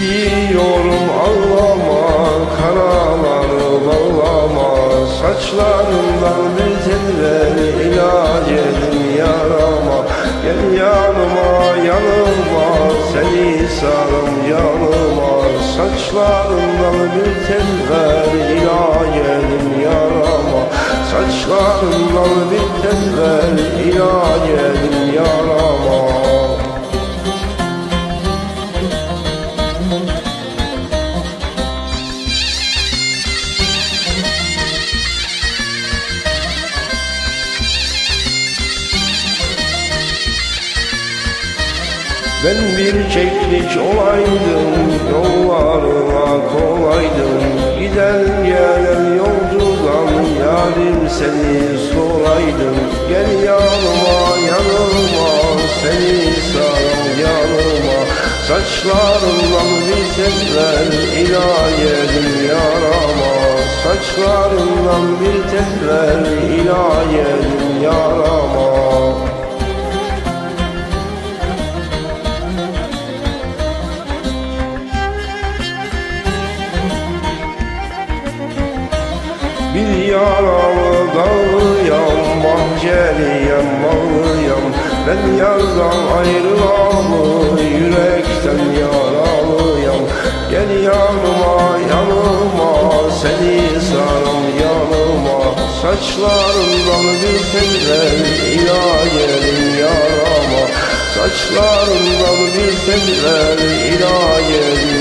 Biliyorum ağlama karaları bağlama. Saçlarından bir tel ver ilaç edin yarama. Gel yanıma yanıma seni sarım yanıma. Saçlarından bir tel ver ilaç edin yarama. Saçlarından bir tel ver ilaç edin. Ben bir keklik olaydım, yollarına kolaydım. Giden gelen yolcudan yarim seni soraydım Gel yanıma yanıma seni sarım yanıma. Saçlarından bir tek ver yarama. Saçlarından bir tek ver yarama Bir yaralı dağıyam, bahçeliyem, bağlıyam Ben yardan ayrılamı, yürekten yaralıyam. Gel yanıma, yanıma, seni sarım yanıma. Saçlarından bir tel ver, ilahiyelim yarama. Saçlarından bir tel ver, ilahiyelim yarama